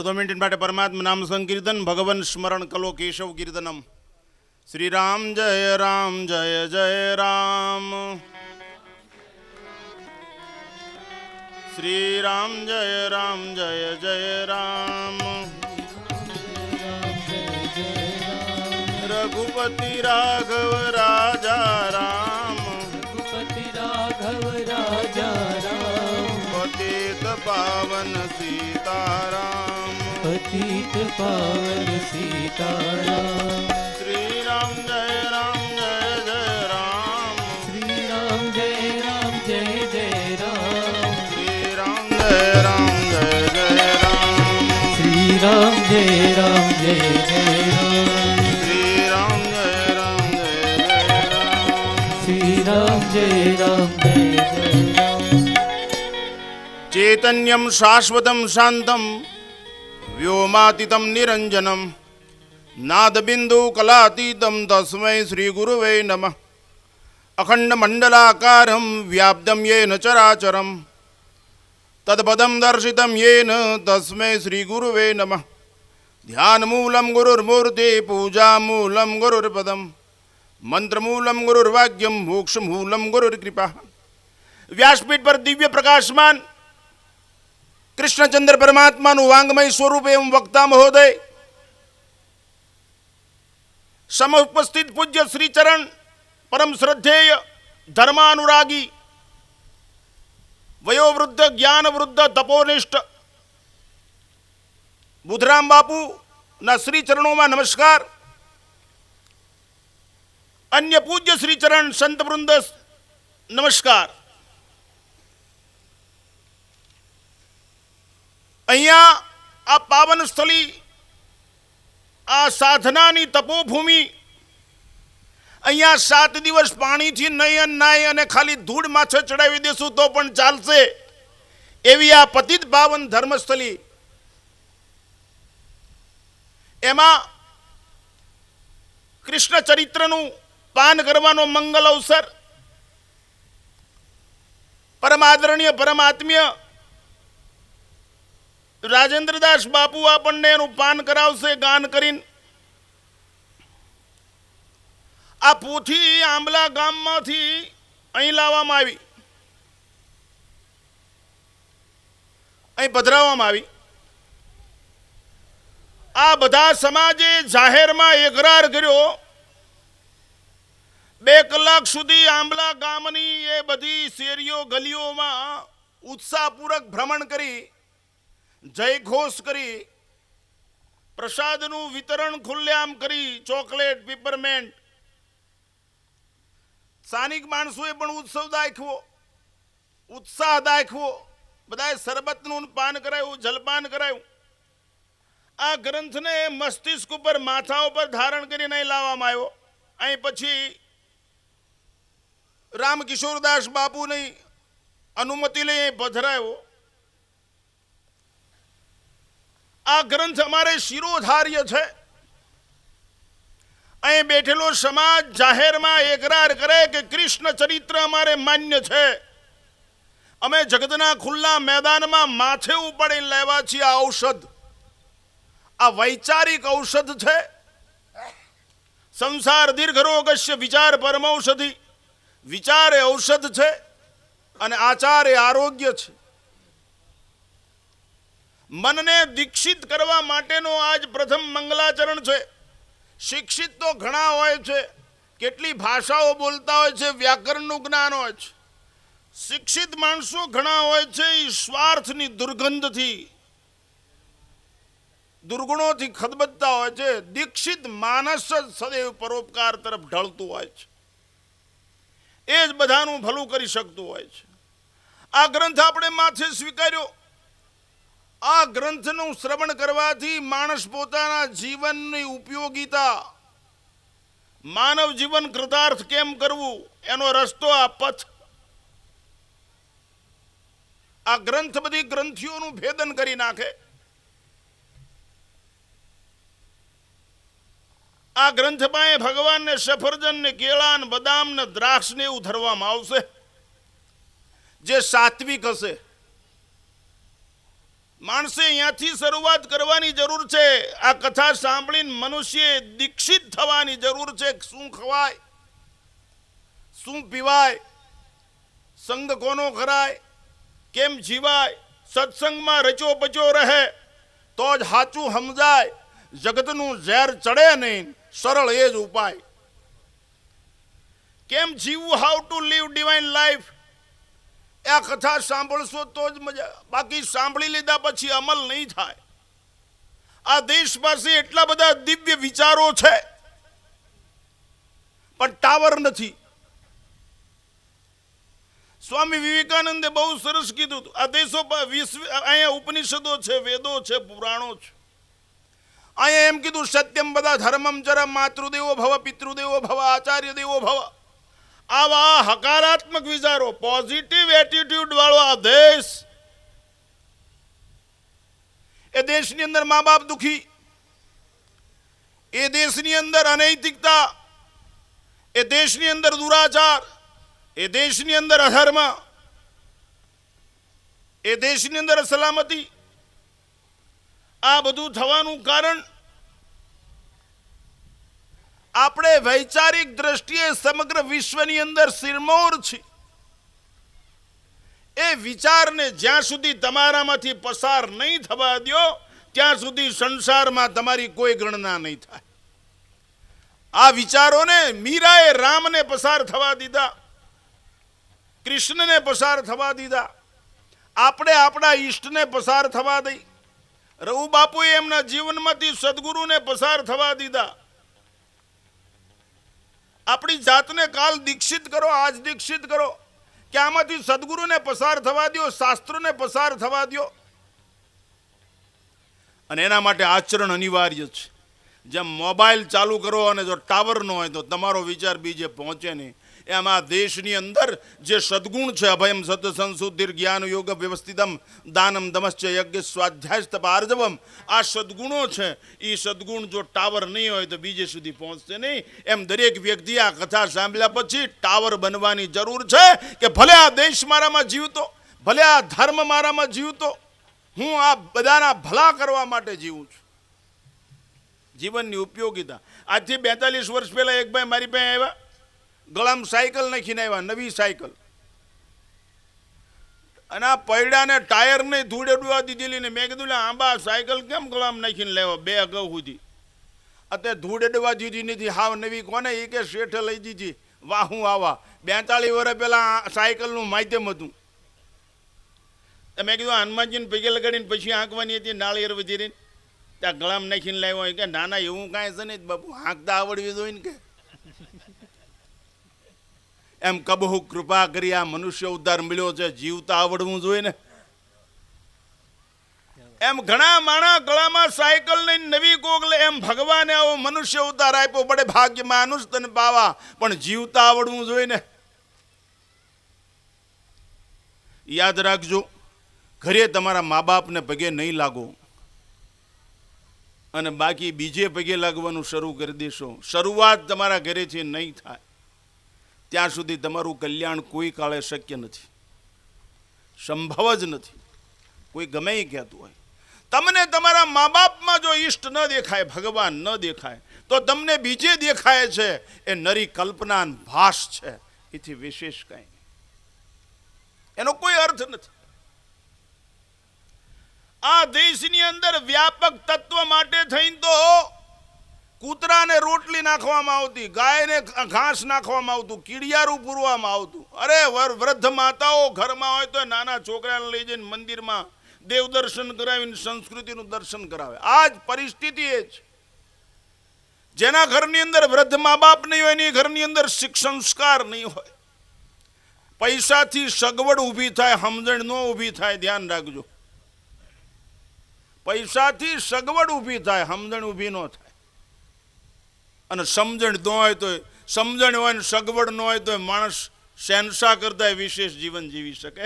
અડધો મિનિટ માટે પરમાત્મા નામ સંકીર્તન ભગવન સ્મરણ કલો કેશવ કીર્તનમ. શ્રી રામ જય રામ જય જય રામ. શ્રી રામ જય રામ જય જય રામ. રઘુપતિ રાઘવ રાજા રામ. રઘુપતિ રાઘવ રાજા રામ. પતિત પાવન સીતારામ. પતિત પાવન સીતારામ શ્રી રામ જય રામ જય જય રામ શ્રી રામ જય રામ જય જય રામ શ્રી રામ જય રામ જય જય રામ શ્રી રામ જય રામ જય જય રામ શ્રી રામ જય રામ જય જય રામ શ્રી રામ જય રામ જય જય રામ ચૈતન્યમ શાશ્વતમ શાંતમ વ્યોમાતીતમ નિરંજનમ નાદબિંદુ કલાતીતમ તસ્મૈ શ્રી ગુરુવે નમઃ અખંડ મંડલાકારમ વ્યાપ્તમ યેન ચરાચરમ તદપદમ દર્શિતમ યેન તસ્મૈ શ્રી ગુરુવે નમઃ ધ્યાનમૂલમ ગુરુર્મૂર્તિ પૂજામૂલમ ગુરુર્પદમ મંત્રમૂલમ ગુરુર્વાક્યમ મોક્ષમૂલમ ગુરુર્કૃપા વ્યાસપીઠ પર દિવ્ય પ્રકાશમાન કૃષ્ણચંદ્ર પરમાત્માનું વાંગમય સ્વરૂપ એમ વક્તા મહોદય. સમ ઉપસ્થિત પૂજ્ય શ્રીચરણ પરમ શ્રદ્ધેય ધર્માનુરાગી, વયોવૃદ્ધ, જ્ઞાનવૃદ્ધ, તપોનિષ્ઠ, બુધરામ બાપુના શ્રીચરણોમાં નમસ્કાર. અન્ય પૂજ્ય શ્રીચરણ સંતવૃંદ નમસ્કાર. અહીંયા આ પાવન સ્થળી, આ સાધનાની તપોભૂમિ, અહીંયા સાત દિવસ પાણીથી નહીં નાય અને ખાલી ધૂળ માછે ચડાવી દેશું તો પણ ચાલશે. એવી આ પતિત પાવન ધર્મસ્થલી એમાં કૃષ્ણ ચરિત્રનું પાન કરવાનો મંગલ અવસર. પરમ આદરણીય રાજેન્દ્રદાસ બાપુ આપણને એનું પાન કરાવશે, ગાન કરીને. આ પોથી આંબલા ગામમાંથી અહીં લાવવામાં આવી. અહીં પધરાવવામાં આવી. આ બધા સમાજે જાહેરમાં એકરાર કર્યો. બે કલાક સુધી આંબલા ગામની એ બધી શેરીઓ, ગલીઓમાં ઉત્સાહપૂર્વક ભ્રમણ કરી. જય ઘોષ કરી, પ્રસાદનું વિતરણ ખુલ્લેઆમ કરી, ચોકલેટ પીપરમેન્ટ સ્થાનિક માણસોએ પણ ઉત્સવ દાખવો, ઉત્સાહ દાખવો, બધાએ શરબતનું પાન કરાયું, જલપાન કરાયું. આ ગ્રંથને મસ્તિષ્ક ઉપર, માથા ઉપર ધારણ કરીને લાવવામાં આવ્યો. અહીં પછી રામકિશોરદાસ બાપુની અનુમતિ લઈ અહીં પધરાયો આ ગ્રંથ અમારે શિરોધાર્ય છે. અહીં બેઠેલો સમાજ જાહેરમાં એકરાર કરે કે કૃષ્ણ ચરિત્ર અમારે માન્ય છે. અમે જગતના ખુલ્લા મેદાનમાં માથે ઉપાડી લેવા છીએ આ ઔષધ. આ વૈચારિક ઔષધ છે. સંસાર દીર્ઘ રોગસ્ય વિચાર પરમૌષધિ. વિચાર એ ઔષધ છે અને આચાર એ આરોગ્ય છે. મનને દીક્ષિત કરવા માટેનો આજ પ્રથમ મંગલાચરણ છે. શિક્ષિત તો ઘણા હોય છે, કેટલી ભાષાઓ બોલતા હોય છે, વ્યાકરણનું જ્ઞાન હોય છે. શિક્ષિત માણસો ઘણા હોય છે એ સ્વાર્થની દુર્ગંધથી, દુર્ગુણોથી ખદબદતા હોય છે. દીક્ષિત માનસ જ સદૈવ પરોપકાર તરફ ઢળતું હોય છે. એ જ બધાનું ભલું કરી શકતું હોય છે. આ ગ્રંથ આપણે માથે સ્વીકાર્યો. ગ્રંથનું શ્રવણ કરવાથી માણસ પોતાના જીવનની ઉપયોગિતા, માનવ જીવન કૃતાર્થ કેમ કરવું, એનો રસ્તો આ પથ. આ ગ્રંથ બધી ગ્રંથિઓનું ભેદન કરી નાખે. આ ગ્રંથમાં એ ભગવાનને સફરજન ને કેળા ને બદામ ને દ્રાક્ષ ને એવું ધરવામાં આવશે, જે સાત્વિક હશે. માણસે અહીંયાથી શરૂઆત કરવાની જરૂર છે. આ કથા સાંભળીને મનુષ્ય દીક્ષિત થવાની જરૂર છે શું ખવાય? શું પીવાય? સંગ કોનો કરાય કેમ જીવાય? સત્સંગમાં રચો પચો રહે તો જ સાચું સમજાય. જગતનું ઝેર ચડે નહીં, સરળ એ જ ઉપાય. કેમ જીવવું how to live divine life આ કથા સાંભળશો તો જ મજા બાકી સાંભળી લીધા પછી અમલ નહીં થાય. આ દેશ પાસે એટલા બધા દિવ્ય વિચારો છે. પણ ટાવર નથી. સ્વામી વિવેકાનંદે બહુ સરસ કીધું. આ દેશો વિશ્વ, અહીંયા ઉપનિષદો છે, વેદો છે, પુરાણો છે. અહીંયા એમ કીધું, સત્યમ બધા ધર્મમ જરા માતૃદેવો ભવ, પિતૃદેવો ભવ, આચાર્ય દેવો ભવ. આવા હકારાત્મક વિચારો પોઝિટિવ એટીટ્યુડ વાળો આ દેશ એ દેશની અંદર મા બાપ દુખી, એ દેશની અંદર અનૈતિકતા, એ દેશની અંદર દુરાચાર, એ દેશની અંદર અધર્મ, એ દેશની અંદર સલામતી આ બધું થવાનું કારણ આપણે વૈચારિક દ્રષ્ટિએ સમગ્ર વિશ્વની અંદર સિરમોર છી. એ વિચારને જ્યાં સુધી તમારામાંથી પસાર નહીં થવા દો ત્યાં સુધી સંસારમાં તમારી કોઈ ગણના નહીં થાય. આ વિચારોને મીરાએ રામને પસાર થવા દીધા, કૃષ્ણને પસાર થવા દીધા, આપણે આપણા ઈષ્ટને પસાર થવા દઈ, રઘુ બાપુએ એમના જીવનમાંથી સદગુરુને પસાર થવા દીધા આપણી જાતને કાલ દીક્ષિત કરો, આજ દીક્ષિત કરો. કે આમાંથી સદગુરુને પસાર થવા દો શાસ્ત્રોને પસાર થવા દો અને એના માટે આચરણ અનિવાર્ય છે. જેમ મોબાઈલ ચાલુ કરો અને જો ટાવર ન હોય તો તમારો વિચાર બીજે પહોંચે નહીં. એમ આ દેશની અંદર જે સદગુણ છે, અભયમ સત સંશુદ્ધિર જ્ઞાન યોગ વ્યવસ્થિતમ દાનમ દમશ્ચ યજ્ઞ સ્વાધ્યાય તપાર્જવમ આ સદગુણો છે એ સદગુણ જો ટાવર નહીં હોય તો બીજે સુધી પહોંચશે નહીં. એમ દરેક વ્યક્તિ આ કથા સાંભળ્યા પછી ટાવર બનવાની જરૂર છે કે ભલે આ દેશ મારામાં જીવતો, ભલે આ ધર્મ મારામાં જીવતો, હું આ બધાના ભલા કરવા માટે જીવું છું. જીવનની ઉપયોગિતા. આજથી બેતાલીસ વર્ષ પહેલાં એક ભાઈ મારી પાસે આવ્યા. ગળામાં સાયકલ નાખીને આવ્યા, નવી સાયકલ. અને આ પૈડાને ટાયરને ધૂળે ડૂવા દીધેલી ને મેં કીધું આંબા, સાયકલ કેમ ગળામાં નાખીને લેવા બે અગાઉ સુધી. અત્યારે ધૂળે ડવા દીધી નથી. હાવ નવી કોને? એ કે શેઠે લઈ દીધી. વાહું આવા. બેતાલીસ વર્ષ પહેલાં સાયકલનું માધ્યમ હતું. મેં કીધું હનુમાનજીને પગે લગાડીને પછી આંકવાની હતી, નાળિયેર વધીને ત્યાં ગળામાં નાખીને લાવ્યો હોય કે નાના એવું કાંઈ છે નહીં, બાપુ હાંકતા આવડવી જોઈએ ને કે. એમ કબહુ કૃપા કરી આ મનુષ્ય ઉદ્ધાર મળ્યો છે જીવતા આવડવું જોઈએ ને. એમ ઘણા માણા ગળામાં સાયકલ લઈને નવી કોગલે એમ ભગવાને આવો મનુષ્ય ઉતાર આપ્યો પડે ભાગ્યમાં તને પાવા, પણ જીવતા આવડવું જોઈએ ને. યાદ રાખજો, ઘરે તમારા મા બાપને પગે નહીં લાગો. અને બાકી બીજે પગે લાગવાનું શરૂ કરી દેશો. શરૂઆત તમારા ઘરેથી નહીં થાય. ત્યાં સુધી તમારું કલ્યાણ કોઈ કાળે શક્ય નથી. સંભવ જ નથી. કોઈ ગમે એ કહેતું હોય. તમને તમારા મા બાપમાં જો ઈષ્ટ ન દેખાય, ભગવાન ન દેખાય, તો તમને બીજે દેખાય છે, એ નરી કલ્પના ભાષ છે. એથી વિશેષ કંઈ. એનો કોઈ અર્થ નથી. આ દેશની અંદર વ્યાપક તત્વ માટે થઈને તો કૂતરાને રોટલી નાખવામાં આવતી, ગાયને ઘાસ નાખવામાં આવતું, કીડિયારું પૂરવામાં આવતું. અરે, વર- વૃદ્ધ માતાઓ ઘરમાં હોય તો નાના છોકરાને લઈ જઈને મંદિરમાં દેવ દર્શન કરાવીને સંસ્કૃતિનું દર્શન કરાવે. આ જ પરિસ્થિતિ એ છે. જેના ઘરની અંદર વૃદ્ધ મા બાપ નહીં હોય એની ઘરની અંદર સંસ્કાર નહીં હોય. પૈસાથી સગવડ ઊભી થાય, સમજણ ન ઊભી થાય, ધ્યાન રાખજો. પૈસાથી સગવડ ઊભી થાય, સમજણ ઊભી ન થાય. અને સમજણ ન હોય તો, સમજણ હોય ને સગવડ ન હોય તો માણસ શહેનશાહ કરતા વિશેષ જીવન જીવી શકે.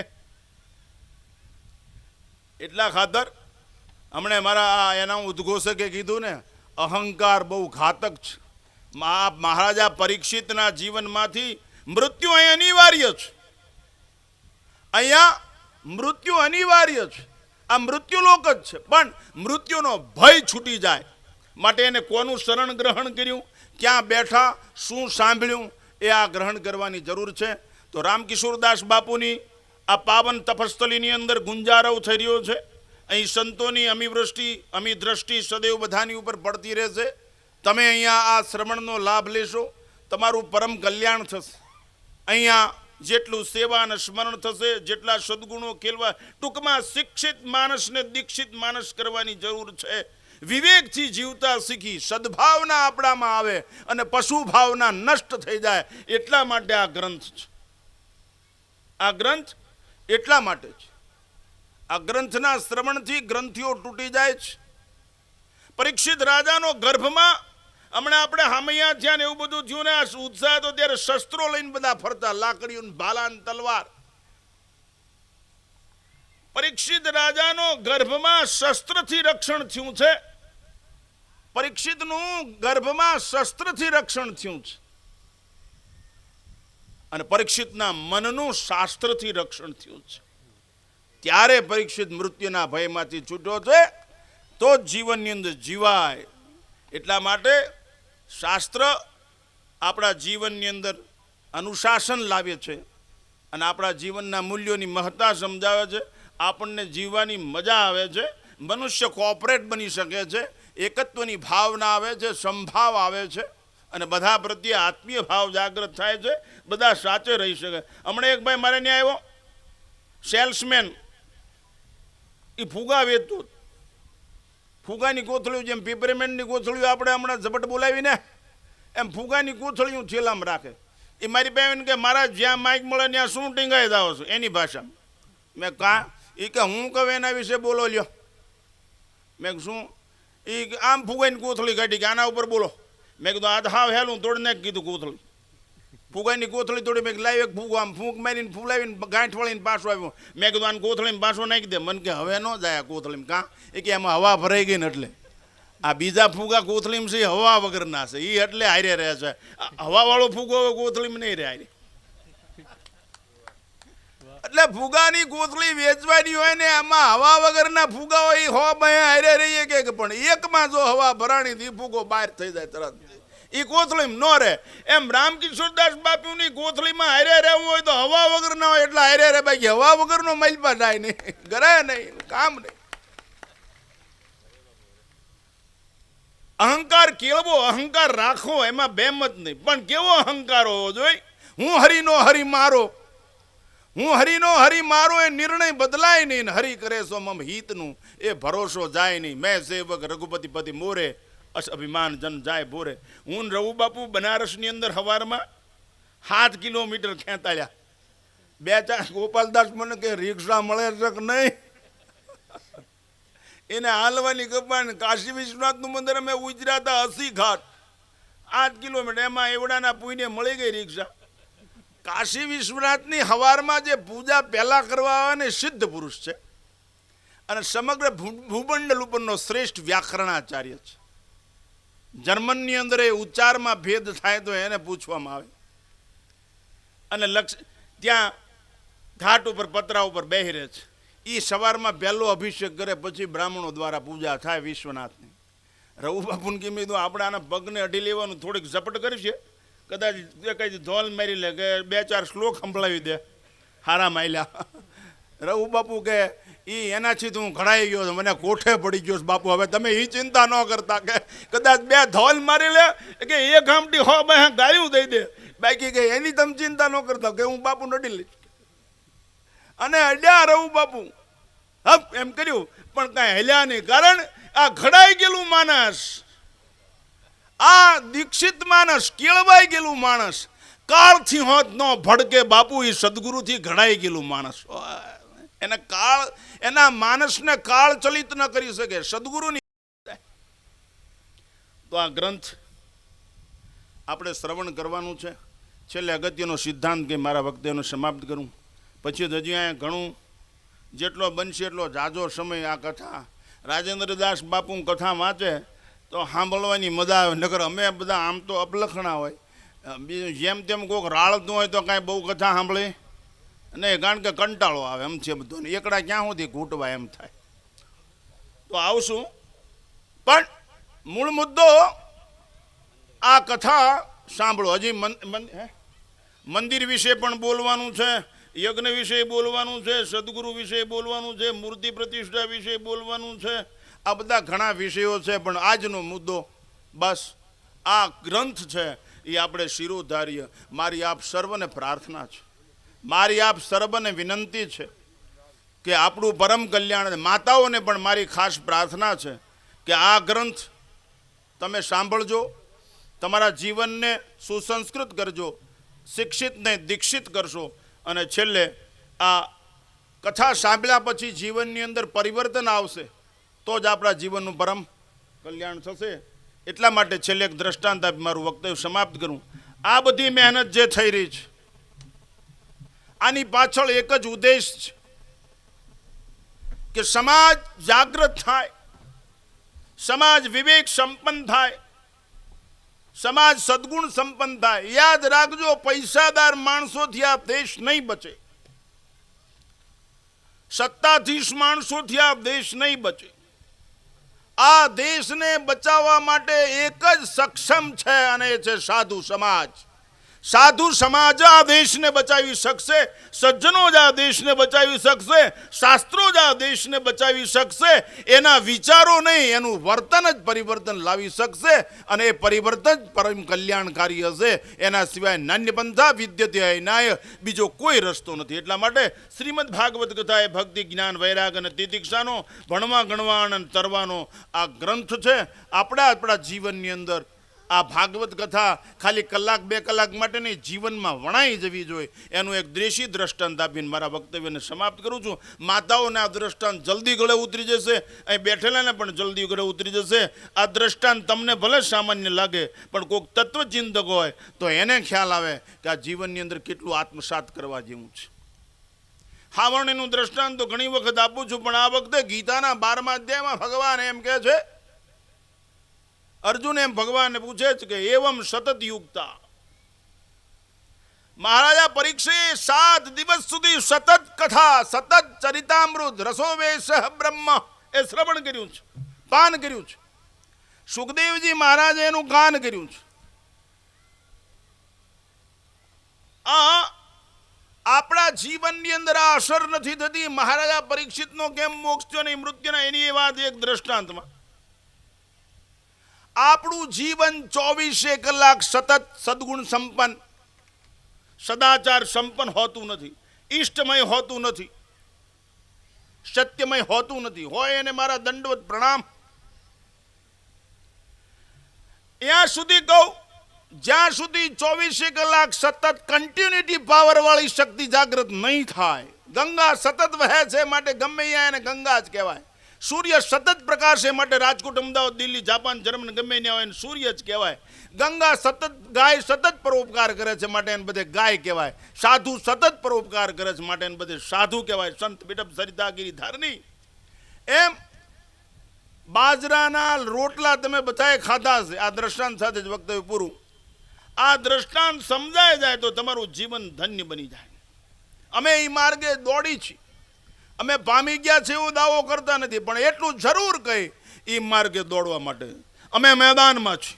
એટલા ખાતર, હમણે મારા એના ઉદ્ઘોષકે કીધું ને, અહંકાર બહુ ઘાતક છે. મહારાજા પરીક્ષિતના જીવનમાંથી મૃત્યુ અહીં અનિવાર્ય છે. અહીંયા મૃત્યુ અનિવાર્ય છે. આ મૃત્યુલોક જ છે. પણ મૃત્યુનો ભય છૂટી જાય. માટે એને કોનું શરણ ગ્રહણ કર્યું? ક્યાં બેઠા? શું સાંભળ્યું? એ આ ગ્રહણ કરવાની જરૂર છે. તો રામકિશોરદાસ બાપુની આ પાવન તપસ્થલીની અંદર ગુંજારવ થઈ રહ્યો છે. અહીં સંતોની અમિવૃષ્ટિ અમી દ્રષ્ટિ સદૈવ બધાની ઉપર પડતી રહેશે. તમે અહીંયા આ શ્રવણનો લાભ લેશો. તમારું પરમ કલ્યાણ થશે. અહીંયા જેટલું સેવા અને સ્મરણ થશે, જેટલા સદગુણો ખેલવા, ટૂંકમાં શિક્ષિત માણસને દીક્ષિત માણસ કરવાની જરૂર છે. વિવેકથી જીવતા શીખી, સદભાવના આપણામાં આવે અને પશુ ભાવના નષ્ટ થઈ જાય, એટલા માટે આ ગ્રંથ છે. આ ગ્રંથ એટલા માટે છે. આ ગ્રંથના શ્રવણથી ગ્રંથિઓ તૂટી જાય છે. પરીક્ષિત રાજાનો ગર્ભમાં હમણાં આપણે હામૈયા થયા ને એવું બધું થયું ને ઉત્સાહ તો ત્યારે શસ્ત્રો લઈને બધા ફરતા, લાકડીઓ ભાલાન તલવાર. પરીક્ષિત રાજાનો ગર્ભમાં શસ્ત્રથી રક્ષણ થયું છે. પરીક્ષિતનું ગર્ભમાં શસ્ત્રથી રક્ષણ થયું છે. અને પરીક્ષિતના મનનું શાસ્ત્રથી રક્ષણ થયું છે. ત્યારે પરીક્ષિત મૃત્યુના ભયમાંથી છૂટ્યો છે, તો જીવનની અંદર જીવાય. એટલા માટે શાસ્ત્ર આપણા જીવનની અંદર અનુશાસન લાવે છે અને આપણા જીવનના મૂલ્યોની મહત્તા સમજાવે છે, આપણને જીવવાની મજા આવે છે, મનુષ્ય કોઓપરેટ બની શકે છે, એકત્વની ભાવના આવે છે સંભાવ આવે છે અને બધા પ્રત્યે આત્મીય ભાવ જાગૃત થાય છે, બધા સાચે રહી શકે. હમણાં એક ભાઈ મારે ત્યાં આવ્યો સેલ્સમેન. એ ફુગા વેચતો. ફુગાની કોથળીઓ જેમ પેપરમેન્ટની કોથળીઓ આપણે હમણાં ઝપટ બોલાવીને, એમ ફુગાની કોથળીઓ છેલ્લામ રાખે. એ મારી પાસે કે મારા જ્યાં માઇક મળે ત્યાં શું ટીંગાઈ દાવો છો? એની ભાષા મેં કા એ કે, હું કહું એના વિશે બોલો લ્યો. મેં શું? એ આમ ફુગાની કોથળી કાઢી કે આના ઉપર બોલો. મેં કીધું આ હાવ હેલું, તોડીને કીધું કોથળી ફુગાની કોથળી તોડી મેં લાવી એક ફૂગો. આમ ફૂંક મારીને ફૂલાવીને ગાંઠ વળીને પાછો આવ્યો. મેં કીધું, આને કોથળીમાં પાછો નાખી દે. મને કે, હવે ન જાય આ ગોથળીમાં. કાં? એ કે, એમાં હવા ભરાઈ ગઈ ને એટલે. આ બીજા ફૂગા કોથળીમાં છે હવા વગરના છે. એ એટલે હારે રહે છે. હવાવાળો ફૂગો હવે ગોથળીમાં નહીં રહે હારે. એટલે ફૂગાની ગોથળી વેચવાની હોય ને, એમાં હવા વગરના ફૂગાઓ હોય, એ હો બે હારે રહીએ કે પણ એકમાં જો હવા ભરાણી થી ફૂગો બહાર થઈ જાય તરત. એ કોથળીમાં ન રહે. એમ રામકિશોરદાસ બાપુની કોથળીમાં હારે રહેવું હોય તો હવા વગર ના હોય એટલે હારે રહે. બાકી હવા વગરનો મલપા થાય નહીં. ગરાય નહીં કામ નહીં. અહંકાર કેળવો, અહંકાર રાખો, એમાં બેમત નહીં. પણ કેવો અહંકાર હોવો જોઈએ? હું હરિનો હરિ મારો. હું હરિનો હરિ મારો એ નિર્ણય બદલાય નહીં હરિ કરે સો મમ હિતનું. એ ભરોસો જાય નહીં. મેં સેવક રઘુપતિ પતિ મોરે અસ અભિમાન જન જાય ભોરે. હું રવુ બાપુ બનારસની અંદર હવારમાં સાત કિલોમીટર ખેંચાડ્યા. બે ચાર ગોપાલદાસ મને કે, રિક્ષા મળે છે કે નહીં? એને હાલવાની કપાણ કાશી વિશ્વનાથનું મંદિર અમે ઉજરાતા અસી ઘાટ. આઠ કિલોમીટર. એમાં એવડાના પૂઈને મળી ગઈ રિક્ષા. કાશી વિશ્વનાથની હવારમાં જે પૂજા પહેલાં કરવા આવે સિદ્ધ પુરુષ છે. અને સમગ્ર ભૂ- ભૂમંડળ ઉપરનો શ્રેષ્ઠ વ્યાકરણાચાર્ય છે. જર્મનની અંદર એ ઉચ્ચારમાં ભેદ થાય તો એને પૂછવામાં આવે. અને લક્ષ ત્યાં ઘાટ ઉપર, પતરા ઉપર બેહી છે. એ સવારમાં પહેલો અભિષેક કરે, પછી બ્રાહ્મણો દ્વારા પૂજા થાય વિશ્વનાથની. રઘુ બાપુને કેમ કીધું, આપણે આના પગને અઢી લેવાનું, થોડીક ઝપટ કરીશે કદાચ કંઈ ધોલ મારી લે કે બે ચાર શ્લોક સંભળાવી દે. હારા માયલા. રઘુ બાપુ કે એ એનાથી તો હું ઘડાઈ ગયો મને કોઠે પડી ગયો બાપુ. હવે તમે એ ચિંતા ન કરતા કે, કદાચ બે ધોલ મારી લે કે એક આમટી હો બે ગાયું દઈ દે. બાકી કે એની તમે ચિંતા ન કરતા કે હું બાપુ નડી લઈશ. અને અડ્યા રહું બાપુ. હપ, એમ કર્યું. પણ કાંઈ હેલ્યા નહીં. કારણ આ ઘડાઈ ગયેલું માણસ, આ દીક્ષિત માણસ, કેળવાઈ ગયેલું માણસ, કાળથી હોત ન ભડકે બાપુ એ સદગુરુથી ઘડાઈ ગયેલું માણસ. ઓય. એને કાળ, એના માણસને કાળ ચલિત ન કરી શકે. સદગુરુની તો આ ગ્રંથ આપણે શ્રવણ કરવાનું છે. છેલ્લે અગત્યનો સિદ્ધાંત કે મારા વખતે એનો સમાપ્ત કરું. પછી હજી અહીંયા ઘણું જેટલો બનશે એટલો જાજો સમય આ કથા. રાજેન્દ્રદાસ બાપુ કથા વાંચે તો સાંભળવાની મજા આવે. નકર અમે બધા આમ તો અપલખણા હોય. જેમ તેમ કોઈક રાળતું હોય તો કાંઈ બહુ કથા સાંભળે. નહીં કારણ કે કંટાળો આવે એમ છે બધું એકડા ક્યાં સુધી ઘૂંટવા એમ થાય. તો આવશું. પણ મૂળ મુદ્દો આ કથા સાંભળો. હજી? મંદિર વિશે પણ બોલવાનું છે, યજ્ઞ વિશે બોલવાનું છે, સદગુરુ વિશે બોલવાનું છે, મૂર્તિ પ્રતિષ્ઠા વિશે બોલવાનું છે. આ બધા ઘણા વિષયો છે, પણ આજનો મુદ્દો બસ આ ગ્રંથ છે, એ આપણે શિરોધાર્ય. મારી આપ સર્વને પ્રાર્થના છે. મારી આપ સર્વને વિનંતી છે કે આપણું પરમ કલ્યાણ માતાઓને પણ મારી ખાસ પ્રાર્થના છે કે આ ગ્રંથ તમે સાંભળજો, તમારા જીવનને સુસંસ્કૃત કરજો, શિક્ષિતને દીક્ષિત કરશો અને છેલ્લે આ કથા સાંભળ્યા પછી જીવનની અંદર પરિવર્તન આવશે, તો જ આપણા જીવનનું પરમ કલ્યાણ થશે. એટલા માટે છેલ્લે એક દ્રષ્ટાંત આપી મારું વક્તવ્ય સમાપ્ત કરું. આ બધી મહેનત જે થઈ રહી છે આની પાછળ એક જ ઉદ્દેશ છે કે સમાજ જાગૃત થાય, સમાજ વિવેક સંપન્ન થાય, સમાજ સદગુણ સંપન્ન થાય. યાદ રાખજો, પૈસાદાર માણસોથી આ દેશ નહીં બચે. સત્તાધીશ માણસોથી આ દેશ નહીં બચે. આ દેશને બચાવવા માટે એક જ સક્ષમ છે અને એ છે સાધુ સમાજ. સાધુ સમાજ આ દેશને બચાવી શકશે, સજ્જનો જ આ દેશને બચાવી શકશે, શાસ્ત્રો જ આ દેશને બચાવી શકશે, એના વિચારો નહીં, એનું વર્તન જ પરિવર્તન લાવી શકશે અને એ પરિવર્તન જ પરમ કલ્યાણકારી હશે. એના સિવાય નાન્યપંથા, વિદ્યતે નાય બીજો કોઈ રસ્તો નથી. એટલા માટે શ્રીમદ ભાગવત કથા એ ભક્તિ, જ્ઞાન, વૈરાગ અને તિતિક્ષાનો ભણવા, ગણવા અને તરવાનો આ ગ્રંથ છે. આપણા આપણા જીવનની અંદર આ ભાગવત કથા ખાલી કલાક, બે કલાક માટે નહીં, જીવનમાં વણાઈ જવી જોઈએ. એનું એક દ્રેશી દ્રષ્ટાંત આપીને મારા વક્તવ્યને સમાપ્ત કરું છું. માતાઓને આ દ્રષ્ટાંત જલ્દી ગળે ઉતરી જશે. અહીં બેઠેલાને પણ જલ્દી ગળે ઉતરી જશે. આ દ્રષ્ટાંત તમને ભલે સામાન્ય લાગે, પણ કોઈક તત્વચિંતક હોય, તો એને ખ્યાલ આવે કે આ જીવનની અંદર કેટલું આત્મસાત કરવા જેવું છે. હાવર્ણીનું દ્રષ્ટાંત તો ઘણી વખત આપું છું, પણ આ વખતે ગીતાના બારમા અધ્યાયમાં ભગવાન એમ કહે છે અર્જુન એમ ભગવાનને પૂછે છે કે એવમ સતત યુક્તા. મહારાજા પરીક્ષે સાત દિવસ સુધી સતત કથા, સતત ચરિતામૃત, રસોવેશ, બ્રહ્મ એ શ્રવણ કર્યું છે, પાન કર્યું છે. સુખદેવજી મહારાજે એનું ગાન કર્યું છે. આ આપણા જીવનની અંદર આ અસર નથી થતી. મહારાજા પરીક્ષિતનો કેમ મોક્ષ થયો નહીં? મૃત્યુના એની એ વાત એક દ્રષ્ટાંતમાં. આપણું જીવન ચોવીસે કલાક સતત સદગુણ સંપન્ન, સદાચાર સંપન્ન હોતું નથી, ઈષ્ટમય હોતું નથી, સત્યમય હોતું નથી. હોય એને મારા દંડવત પ્રણામ. ત્યાં સુધી કહું, જ્યાં સુધી ચોવીસે કલાક સતત કન્ટિન્યુટી પાવર વાળી શક્તિ જાગૃત નહીં થાય, ગંગા સતત વહે છે માટે ગમે ત્યાં એને ગંગા જ કહેવાય. સૂર્ય સતત પ્રકાશ એ માટે રાજકોટ, અમદાવાદ, દિલ્હી, જાપાન, જર્મન ગમે ત્યાં હોય સૂર્ય જ કહેવાય. ગંગા સતત, ગાય સતત પરોપકાર કરે છે માટે એને બધે ગાય કહેવાય. સાધુ સતત પરોપકાર કરે છે માટે એને બધે સાધુ કહેવાય. સંત બિડપ સરિતાગીરી ધારની. એમ બાજરાના રોટલા તમે બધાએ ખાધા છે આ દ્રષ્ટાંત સાથે જ વક્તવ્ય પૂરું. આ દ્રષ્ટાંત સમજાય જાય તો તમારું જીવન ધન્ય બની જાય. અમે એ માર્ગે દોડી છીએ. અમે પામી ગયા છે એવો દાવો કરતા નથી, પણ એટલું જરૂર કહી એ માર્ગે દોડવા માટે. અમે મેદાનમાં છીએ.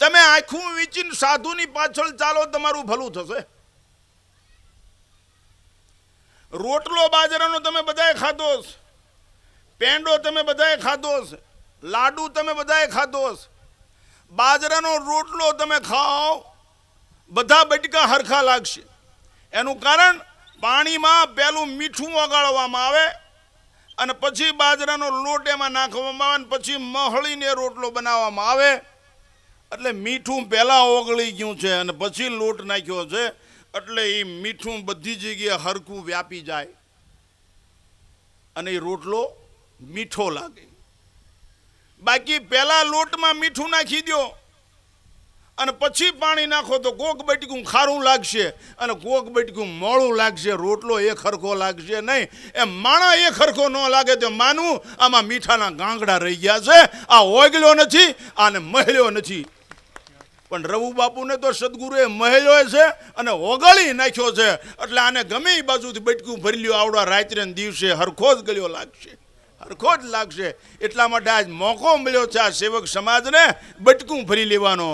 તમે આખું વિચિન સાધુની પાછળ ચાલો, તમારું ભલું થશે. રોટલો બાજરાનો તમે બધાએ ખાધો હશે. પેંડો તમે બધાએ ખાધો હશે. લાડુ તમે બધાએ ખાધો હશે. બાજરાનો રોટલો તમે ખાઓ. બધા બટકા હરખા લાગશે. એનું કારણ પાણીમાં પહેલું મીઠું ઓગાળવામાં આવે અને પછી બાજરાનો લોટ એમાં નાખવામાં આવે અને પછી મહળીને રોટલો બનાવવામાં આવે. એટલે મીઠું પહેલાં ઓગળી ગયું છે અને પછી લોટ નાખ્યો છે. એટલે એ મીઠું બધી જગ્યાએ હરખું વ્યાપી જાય. અને એ રોટલો મીઠો લાગે. બાકી પહેલાં લોટમાં મીઠું નાખી દો અને પછી પાણી નાખો તો કોક બટકું ખારું લાગશે અને કોક બટકું મોળું લાગશે, રોટલો એ ખરખો લાગશે નહીં. એ માણા એ ખરખો ન લાગે તો માનવું આમાં મીઠાના ગાંગડા રહી ગયા છે. આ ઓગલ્યો નથી, આને મહેલ્યો નથી. પણ રવુ બાપુને તો સદગુરુએ મહેલ્યો છે અને ઓગાળી નાખ્યો છે. એટલે આને ગમે એ બાજુથી બટકું ભરી લ્યો, આવડા રાત્રે દિવસે હરખો જ ગળ્યો લાગશે. હરખો જ લાગશે. એટલા માટે આજ મોકો મળ્યો છે આ સેવક સમાજને બટકું ભરી લેવાનો.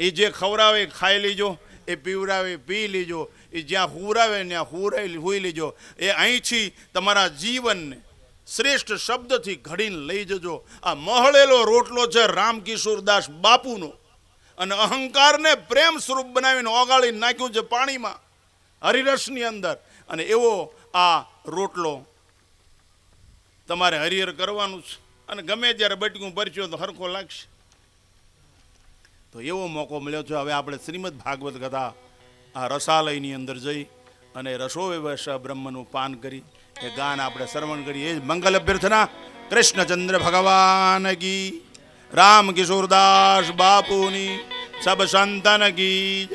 એ જે ખવડાવે ખાઈ લેજો, એ પીવડાવે પી લેજો, એ જ્યાં હુરાવે ત્યાં હુરાઈ હુઈ લેજો. એ અહીંથી તમારા જીવનને શ્રેષ્ઠ શબ્દથી ઘડીને લઈ જજો. આ મહળેલો રોટલો છે રામકિશોરદાસ બાપુનો. અને અહંકારને પ્રેમ સ્વરૂપ બનાવીને ઓગાળી નાખ્યું છે પાણીમાં, હરિરસની અંદર. અને એવો આ રોટલો તમારે હરિહર કરવાનું છે. અને ગમે ત્યારે બટકું ભરશો તો હરખો લાગશે. તો એવો મોકો મળ્યો છે. હવે આપણે શ્રીમદ ભાગવત કથા આ રસાલયની અંદર જઈ અને રસો વ્યવસ બ્રહ્મનું પાન કરી, એ ગાન આપણે શ્રવણ કરીએ. એ મંગલ અભ્યર્થના કૃષ્ણચંદ્ર ભગવાન કી. રામ કિશોરદાસ બાપુની, સબ સંતન કી.